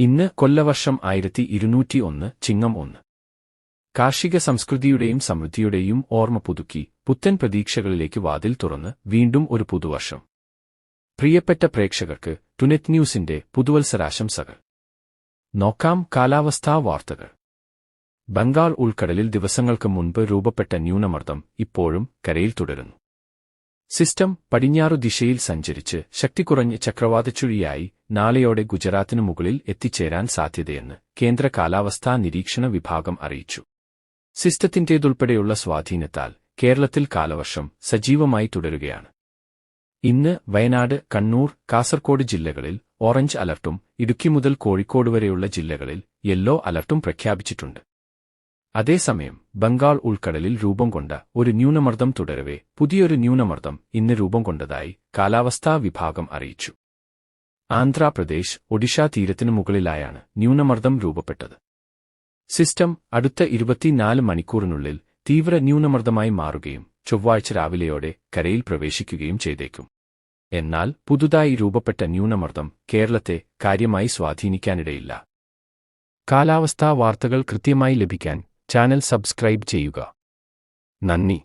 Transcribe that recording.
ഇന്ന് കൊല്ലവർഷം ആയിരത്തി ഇരുന്നൂറ്റി ഒന്ന് ചിങ്ങം ഒന്ന്. കാർഷിക സംസ്കൃതിയുടെയും സമൃദ്ധിയുടെയും ഓർമ്മ പുതുക്കി പുത്തൻ പ്രതീക്ഷകളിലേക്ക് വാതിൽ തുറന്ന് വീണ്ടും ഒരു പുതുവർഷം. പ്രിയപ്പെട്ട പ്രേക്ഷകർക്ക് ടുനെറ്റ് ന്യൂസിന്റെ പുതുവത്സരാശംസകൾ. നോക്കാം കാലാവസ്ഥാ വാർത്തകൾ. ബംഗാൾ ഉൾക്കടലിൽ ദിവസങ്ങൾക്ക് മുൻപ് രൂപപ്പെട്ട ന്യൂനമർദ്ദം ഇപ്പോഴും കരയിൽ തുടരുന്നു. സിസ്റ്റം പടിഞ്ഞാറു ദിശയിൽ സഞ്ചരിച്ച് ശക്തി കുറഞ്ഞ ചക്രവാതച്ചുഴിയായി നാളെയോടെ ഗുജറാത്തിനു മുകളിൽ എത്തിച്ചേരാൻ സാധ്യതയെന്ന് കേന്ദ്ര കാലാവസ്ഥാ നിരീക്ഷണ വിഭാഗം അറിയിച്ചു. സിസ്റ്റത്തിന്റേതുൾപ്പെടെയുള്ള സ്വാധീനത്താൽ കേരളത്തിൽ കാലവർഷം സജീവമായി തുടരുകയാണ്. ഇന്ന് വയനാട് കണ്ണൂർ കാസർകോട് ജില്ലകളിൽ ഓറഞ്ച് അലർട്ടും ഇടുക്കി മുതൽ കോഴിക്കോട് വരെയുള്ള ജില്ലകളിൽ യെല്ലോ അലർട്ടും പ്രഖ്യാപിച്ചിട്ടുണ്ട്. അതേസമയം ബംഗാൾ ഉൾക്കടലിൽ രൂപം കൊണ്ട ഒരു ന്യൂനമർദ്ദം തുടരവെ പുതിയൊരു ന്യൂനമർദ്ദം ഇന്ന് രൂപം കൊണ്ടതായി കാലാവസ്ഥാ വിഭാഗം അറിയിച്ചു. ആന്ധ്രാപ്രദേശ് ഒഡീഷ തീരത്തിനു മുകളിലായാണ് ന്യൂനമർദ്ദം രൂപപ്പെട്ടത്. സിസ്റ്റം അടുത്ത ഇരുപത്തിനാല് മണിക്കൂറിനുള്ളിൽ തീവ്ര ന്യൂനമർദ്ദമായി മാറുകയും ചൊവ്വാഴ്ച രാവിലെയോടെ കരയിൽ പ്രവേശിക്കുകയും ചെയ്തേക്കും. എന്നാൽ പുതുതായി രൂപപ്പെട്ട ന്യൂനമർദ്ദം കേരളത്തെ കാര്യമായി സ്വാധീനിക്കാനിടയില്ല. കാലാവസ്ഥാ വാർത്തകൾ കൃത്യമായി ലഭിക്കാൻ ചാനൽ സബ്സ്ക്രൈബ് ചെയ്യുക. നന്ദി.